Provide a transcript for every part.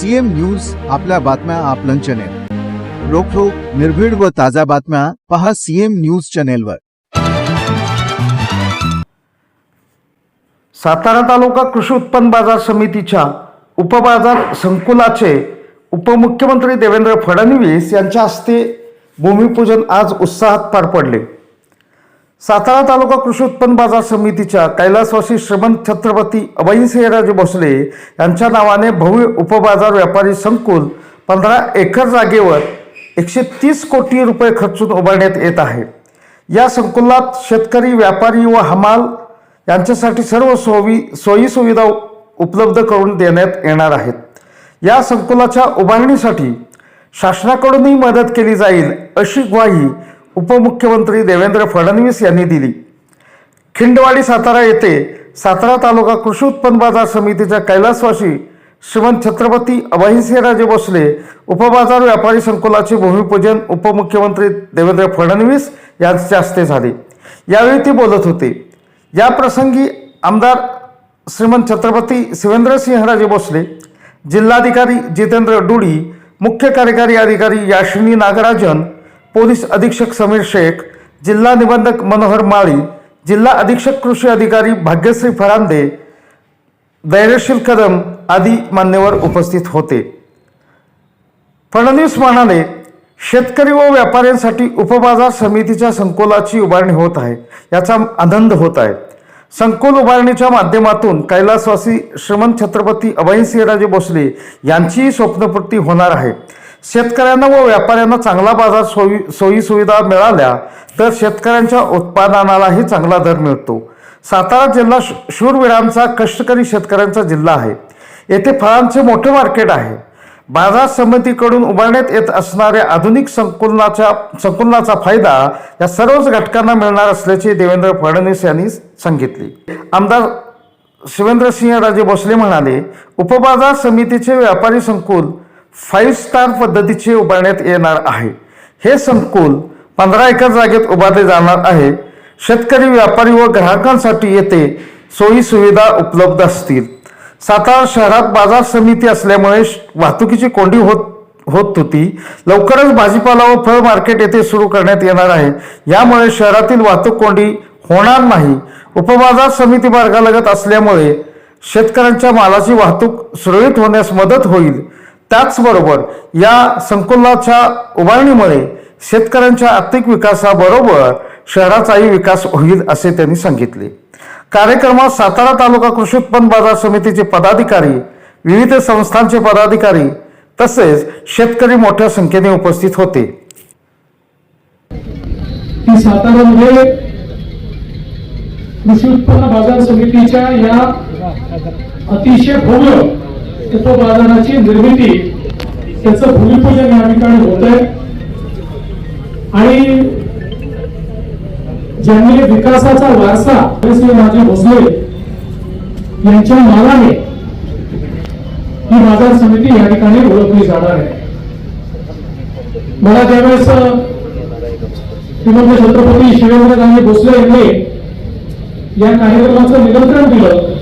CM news आपल्या बातम्या आपलं चॅनेल रोखोक निर्भीड व ताज्या बातम्या पहा सीएम न्यूज चॅनेलवर सातारा तालुका कृषी उत्पन्न बाजार समितीच्या उपबाजार संकुलाचे उपमुख्यमंत्री देवेंद्र फडणवीस यांच्या हस्ते भूमिपूजन आज उत्साहात पार पडले. सातारा तालुका कृषी उत्पन्न बाजार समितीच्या कैलासवासी श्रीमंत छत्रपती अभयसिंहराजे भोसले यांच्या नावाने भव्य उपबाजार व्यापारी संकुल पंधरा एकर जागेवर एकशे तीस कोटी रुपये खर्चून उभारण्यात येत आहे. या संकुलात शेतकरी व्यापारी व हमाल यांच्यासाठी सर्व सोयी सोयी सुविधा उपलब्ध करून देण्यात येणार आहेत. या संकुलाच्या उभारणीसाठी शासनाकडूनही मदत केली जाईल अशी ग्वाही उपमुख्यमंत्री देवेंद्र फडणवीस यांनी दिली. खिंडवाडी सातारा येथे सातारा तालुका कृषी उत्पन्न बाजार समितीच्या कैलासवाशी श्रीमंत छत्रपती अभयसिंहराजे भोसले उपबाजार व्यापारी संकुलाचे भूमिपूजन उपमुख्यमंत्री देवेंद्र फडणवीस यांच्या हस्ते झाले. यावेळी ते बोलत होते. या प्रसंगी आमदार श्रीमंत छत्रपती शिवेंद्रसिंहराजे भोसले जिल्हाधिकारी जितेंद्र डुडी मुख्य कार्यकारी अधिकारी याशिनी नागराजन पोलीस अधीक्षक समीर शेख जिल्हा निबंधक मनोहर माळी जिल्हा अधीक्षक कृषी अधिकारी भाग्यश्री फरांदे धैर्यशील कदम आदी मान्यवर उपस्थित होते. फडणवीस म्हणाले शेतकरी व व्यापाऱ्यांसाठी उपबाजार समितीच्या संकुलाची उभारणी होत आहे. याचा आनंद होत आहे. संकुल उभारणीच्या माध्यमातून कैलासवासी श्रीमंत छत्रपती अभयसिंहराजे भोसले यांचीही स्वप्नपूर्ती होणार आहे. शेतकऱ्यांना व व्यापाऱ्यांना चांगला बाजार सोयी सोयी सुविधा मिळाल्या तर शेतकऱ्यांच्या उत्पादनालाही चांगला दर मिळतो. सातारा जिल्हा शूरवीरांचा कष्टकरी शेतकऱ्यांचा जिल्हा आहे. येथे फळांचे मोठे मार्केट आहे. बाजार समितीकडून उभारण्यात येत असणाऱ्या आधुनिक संकुलनाच्या संकुलनाचा फायदा या सर्वच घटकांना मिळणार असल्याचे देवेंद्र फडणवीस यांनी सांगितले. आमदार शिवेंद्रसिंह राजे भोसले म्हणाले उपबाजार समितीचे व्यापारी संकुल फाईव्ह स्टार पद्धतीचे उभारण्यात येणार आहे. हे संकुल पंधरा एकर जागेत उभारले जाणार आहे. शेतकरी व्यापारी व ग्राहकांसाठी येथे सोयी सुविधा उपलब्ध असतील. सातारा शहरात बाजार समिती असल्यामुळे श- वाहतुकीची कोंडी होत होत होती. लवकरच भाजीपाला व फळ मार्केट येथे सुरू करण्यात येणार आहे. यामुळे शहरातील वाहतूक कोंडी होणार नाही. उपबाजार समिती मार्गालगत असल्यामुळे शेतकऱ्यांच्या मालाची वाहतूक सुरळीत होण्यास मदत होईल. त्याचबरोबर या संकुलाच्या उभारणीमुळे शेतकऱ्यांच्या आर्थिक विकासाबरोबर शहराचाही विकास होईल असे त्यांनी सांगितले. कार्यक्रमात सातारा तालुका कृषी उत्पन्न बाजार समितीचे पदाधिकारी विविध संस्थांचे पदाधिकारी तसेच शेतकरी मोठ्या संख्येने उपस्थित होते. साताऱ्यामध्ये कृषी उत्पन्न बाजार समितीच्या या अतिशय भव्य उपबाजाराची निर्मिती त्याचं भूमिपूजन या ठिकाणी होत आहे. आणि ज्यांनी विकासाचा वारसा राजे भोसले यांच्या मानाने ही बाजार समिती या ठिकाणी ओळखली जाणार आहे. मला त्यावेळेस श्रीमंत छत्रपती शिवेंद्रराजे भोसले यांनी या कार्यक्रमाचं निमंत्रण दिलं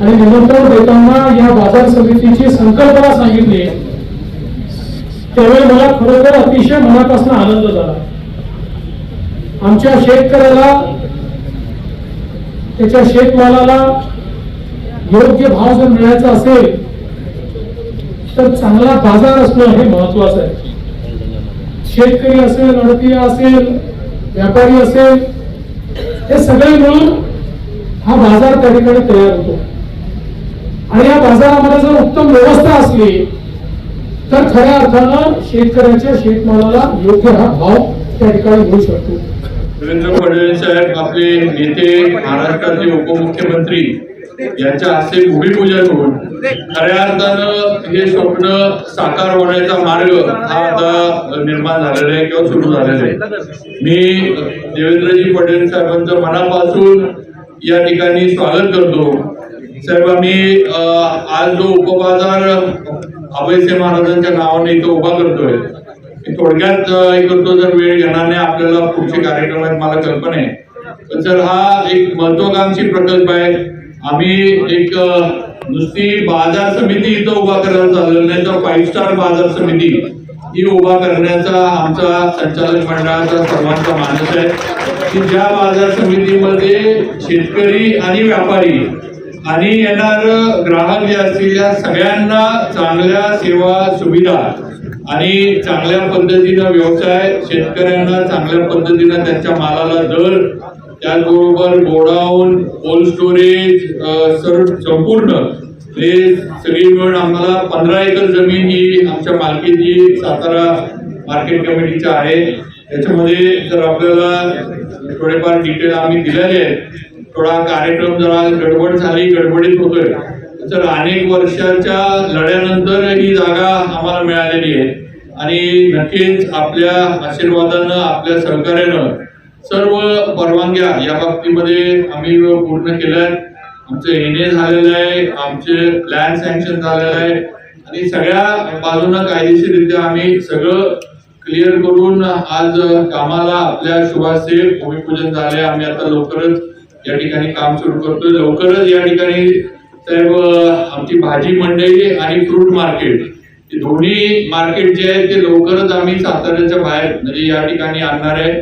आणि निमंत्रण देताना या बाजार समितीची संकल्पना सांगितली. त्यावेळी मला खरोखर अतिशय मनापासून आनंद झाला. आमच्या शेतकऱ्याला त्याच्या शेतमालाला योग्य भाव जर मिळायचा असेल तर चांगला बाजार असणं हे महत्वाचं आहे. शेतकरी असेल अडतीय असेल व्यापारी असेल हे सगळे मिळून हा बाजार त्या ठिकाणी तयार होतो. आणि या बाजारामध्ये जर उत्तम व्यवस्था असली तर खऱ्या अर्थानं शेतकऱ्याच्या शेतमालाला योग्य हा भाव त्या ठिकाणी मिळू शकतो. देवेंद्र फडणवीस साहेब आपले नेते महाराष्ट्राचे उपमुख्यमंत्री यांच्या हस्ते भूमिपूजन होऊन खऱ्या अर्थानं हे स्वप्न साकार होण्याचा मार्ग हा आता निर्माण झालेला आहे किंवा सुरू झालेला आहे. मी देवेंद्रजी फडणवीस साहेबांचं मनापासून या ठिकाणी स्वागत करतो. साहेब आम्ही आज जो उपबाजार अभयसे महाराजांच्या नावाने इथं उभा करतोय थोडक्यात हे करतो जर वेळ घेणार नाही आपल्याला पुढचे कार्यक्रम आहेत मला कल्पना आहे. पण सर हा एक महत्वाकांक्षी प्रकल्प आहे. आम्ही एक नुसती बाजार समिती इथं उभा करायला चाललं नाही तर फाईव्ह स्टार बाजार समिती ही उभा करण्याचा आमचा संचालक मंडळाचा सर्वांचा मानस आहे की ज्या बाजार समितीमध्ये शेतकरी आणि व्यापारी आणि येणार ग्राहक जे असतील या सगळ्यांना चांगल्या सेवा सुविधा आणि चांगल्या पद्धतीनं व्यवसाय शेतकऱ्यांना चांगल्या पद्धतीनं त्यांच्या मालाला दर त्याचबरोबर गोडाऊन कोल्ड स्टोरेज सर्व संपूर्ण. हे सगळी मिळून आम्हाला पंधरा एकर जमीन ही आमच्या मालकीची सातारा मार्केट कमिटीच्या आहे. त्याच्यामध्ये जर आपल्याला थोडेफार डिटेल आम्ही दिलेले आहेत थोडा कार्यक्रम जरा गडबड झाली गडबडीत होतोय. तर अनेक वर्षाच्या लढ्यानंतर ही जागा आम्हाला मिळालेली आहे. आणि नक्कीच आपल्या आशीर्वादानं आपल्या सहकार्यानं सर्व परवानग्या या बाबतीमध्ये आम्ही पूर्ण केल्या. आहेत आमचं ए झालेलं आहे आमचे प्लॅन सँक्शन झालेलं आहे. आणि सगळ्या बाजूनं कायदेशीररित्या आम्ही सगळं क्लिअर करून आज कामाला आपल्या शुभाचे भूमिपूजन झाले आम्ही आता लवकरच या ठिकाणी काम सुरू करतो लवकरच या ठिकाणी साहेब आमची भाजी मंडई आणि फ्रूट मार्केट हे दोन्ही मार्केट जे आहे ते लवकरच आम्ही साताऱ्याच्या बाहेर म्हणजे या ठिकाणी आणणार आहे.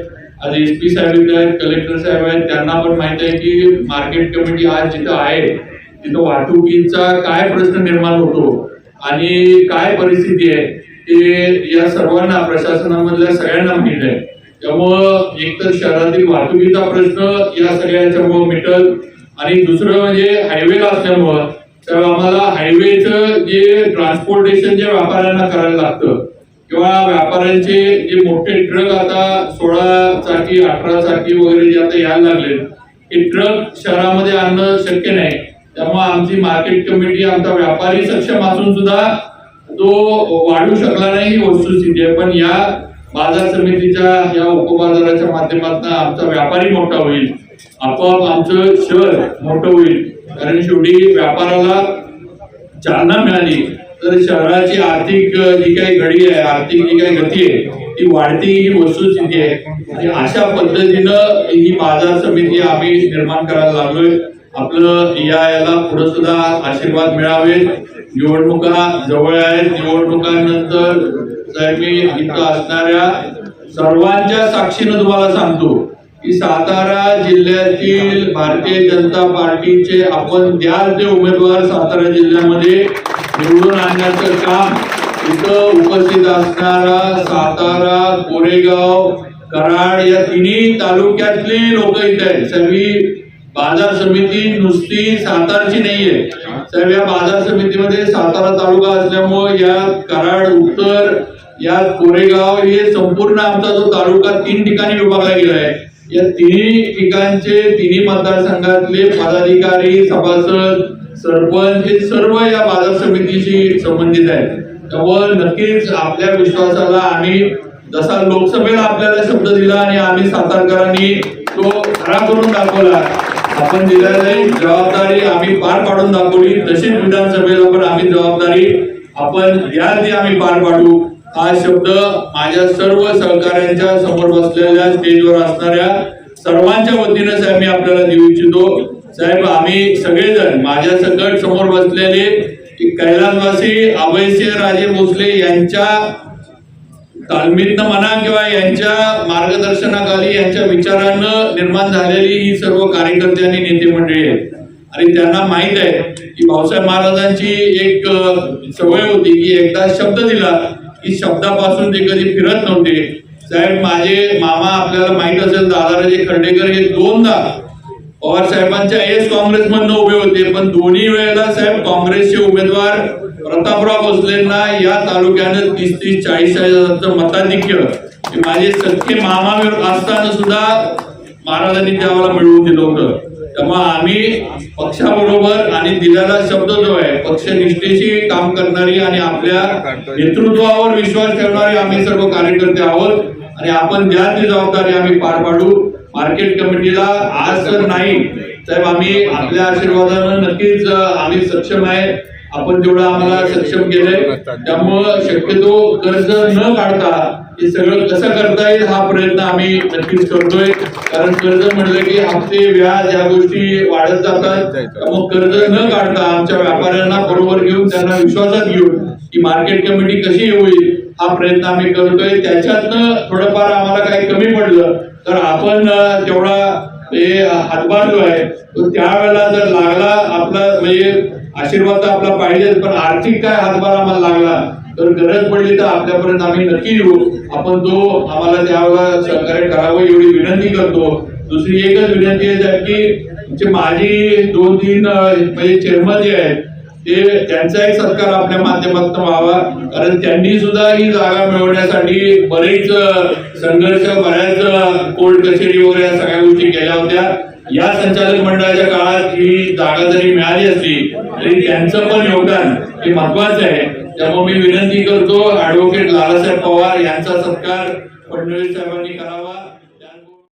आज एस पी साहेब इथे आहेत कलेक्टर साहेब आहेत त्यांना पण माहीत आहे की मार्केट कमिटी आज जिथं आहे तिथं वाहतुकीचा काय प्रश्न निर्माण होतो आणि काय परिस्थिती आहे ते या सर्वांना प्रशासनामधल्या सगळ्यांना माहीत आहे. त्यामुळं एकतर शहरातील वाहतुकीचा प्रश्न या सगळ्याच्यामुळं मिटल आणि दुसरं म्हणजे हायवेला असल्यामुळं तर आम्हाला हायवेचं जे ट्रान्सपोर्टेशन जे व्यापाऱ्यांना करायला लागतं किंवा व्यापाऱ्यांचे जे मोठे ट्रक आता सोळा चाकी अठरा चाकी वगैरे जे आता यायला लागले हे ट्रक शहरामध्ये आणणं शक्य नाही. त्यामुळे आमची मार्केट कमिटी आमचा व्यापारी सक्षम असून सुद्धा तो वाढू शकला नाही ही वस्तुस्थिती आहे पण या बाजार समितीच्या या उपबाजाराच्या माध्यमातून आमचा व्यापारी मोठा होईल. आपोआप आमचं शहर मोठं होईल. कारण शेवटी व्यापाराला चालना मिळाली. तर शहराची आर्थिक जी काही घडी आहे आर्थिक जी काही गती आहे ती वाढती ही वस्तुस्थिती आहे. आणि अशा पद्धतीनं ही बाजार समिती आम्ही निर्माण करायला लागलोय. आपलं या याला पुढे सुद्धा आशीर्वाद मिळावे निवडणुका जवळ आहेत. निवडणुकांनंतर साहेब मी इथं असणाऱ्या सर्वांच्या साक्षीनं तुम्हाला सांगतो की सातारा जिल्ह्यातील भारतीय जनता पार्टीचे आपण द्याल ते उमेदवार सातारा जिल्ह्यामध्ये निवडून आणण्याचं काम इथं उपस्थित असणारा सातारा कोरेगाव कराड या तिन्ही तालुक्यातली लोक इथे आहेत. सगळी बाजार समिती नुसती सातारची नाहीये. साहेब या बाजार समितीमध्ये सातारा तालुका असल्यामुळे या कराड उत्तर या कोरेगाव हे संपूर्ण आमचा जो तालुका तीन ठिकाणी विभागला गेला आहे. या तिन्ही ठिकाणचे तिन्ही मतदारसंघातले पदाधिकारी सभासद सरपंच हे सर्व या बाजार समितीशी संबंधित आहेत. त्यामुळे नक्कीच आपल्या विश्वासाला आम्ही जसा लोकसभेला आपल्याला शब्द दिला आणि आम्ही सातारकरांनी तो खरा करून दाखवला आपण दिलेली जबाबदारी आम्ही पार पाडून दाखवली. तशीच विधानसभेला पण आम्ही जबाबदारी आपण द्याल आम्ही पार पाडू. हा शब्द माझ्या सर्व सहकाऱ्यांच्या समोर बसलेल्या स्टेजवर असणाऱ्या सर्वांच्या वतीनं साहेब मी आपल्याला देऊ इच्छितो. साहेब आम्ही सगळेजण माझ्या सकट समोर बसलेले कैलासवासी अभयसिंह राजे भोसले यांच्या तालमीतनं म्हणा किंवा यांच्या मार्गदर्शनाखाली यांच्या विचारानं निर्माण झालेली ही सर्व कार्यकर्ते आणि नेते मंडळी आहेत. आणि त्यांना माहीत आहे की भाऊसाहेब महाराजांची एक सवय होती की एकदा शब्द दिला की शब्दापासून ते कधी फिरत नव्हते. साहेब माझे मामा आपल्याला माहीत असेल दादाराजे खर्डेकर हे दोनदा पवार साहेबांच्या एस काँग्रेसमधनं उभे होते. पण दोन्ही वेळेला साहेब काँग्रेसचे उमेदवार प्रतापराव भोसलेंना या तालुक्यानं तीस तीस चाळीस हजाराचं मताधिक्य माझे सख्खे मामा असताना सुद्धा महाराजांनी त्यावेळेला मिळवून दिलं होतं. त्यामुळे आम्ही पक्षाबरोबर आणि दिलेला शब्द जो आहे पक्षनिष्ठेशी काम करणारी आणि आपल्या नेतृत्वावर विश्वास ठेवणारी आम्ही सर्व कार्यकर्ते आहोत. आणि आपण ज्या ती जबाबदारी आम्ही पार पाडू मार्केट कमिटीला आज तर नाही साहेब आम्ही आपल्या आशीर्वादानं नक्कीच आम्ही सक्षम आहे. आपण जेवढं आम्हाला सक्षम केलंय त्यामुळं शक्यतो कर्ज न काढता हे सगळं कसं करता येईल हा प्रयत्न आम्ही नक्कीच करतोय. कारण कर्ज म्हणलं की हप्ते व्याज या गोष्टी वाढत जातात. मग कर्ज न काढता आमच्या व्यापाऱ्यांना बरोबर घेऊन त्यांना विश्वासात घेऊन की मार्केट कमिटी कशी होईल हा प्रयत्न आम्ही करतोय. त्याच्यातनं थोडंफार आम्हाला काही कमी पडलं तर आपण जेवढा तेवढा हे हातभार जो आहे तो त्यावेळेला जर लागला आपला म्हणजे आशीर्वाद तर आपला पाहिजे पण आर्थिक काय हातभार आम्हाला लागला तर गरज पडली तर आपल्यापर्यंत आम्ही नक्की येऊ. आपण तो आम्हाला त्यावर सहकार्य करावं एवढी विनंती करतो. दुसरी एकच विनंती आहे की जे माझी दोन तीन म्हणजे चेअरमन जे आहेत ते त्यांचाही सत्कार आपल्या माध्यमातून व्हावा. कारण त्यांनी सुद्धा ही जागा मिळवण्यासाठी बरेच संघर्ष बऱ्याच कोर्ट कचेरी वगैरे या सगळ्या गोष्टी केल्या होत्या. या संचालक मंडळाच्या काळात ही जागा जरी मिळाली असली तरी त्यांचं पण योगदान हे महत्वाचं आहे. त्यामुळे मी विनंती करतो ऍडव्होकेट लालासाहेब पवार यांचा सत्कार फडणवीस साहेबांनी करावा.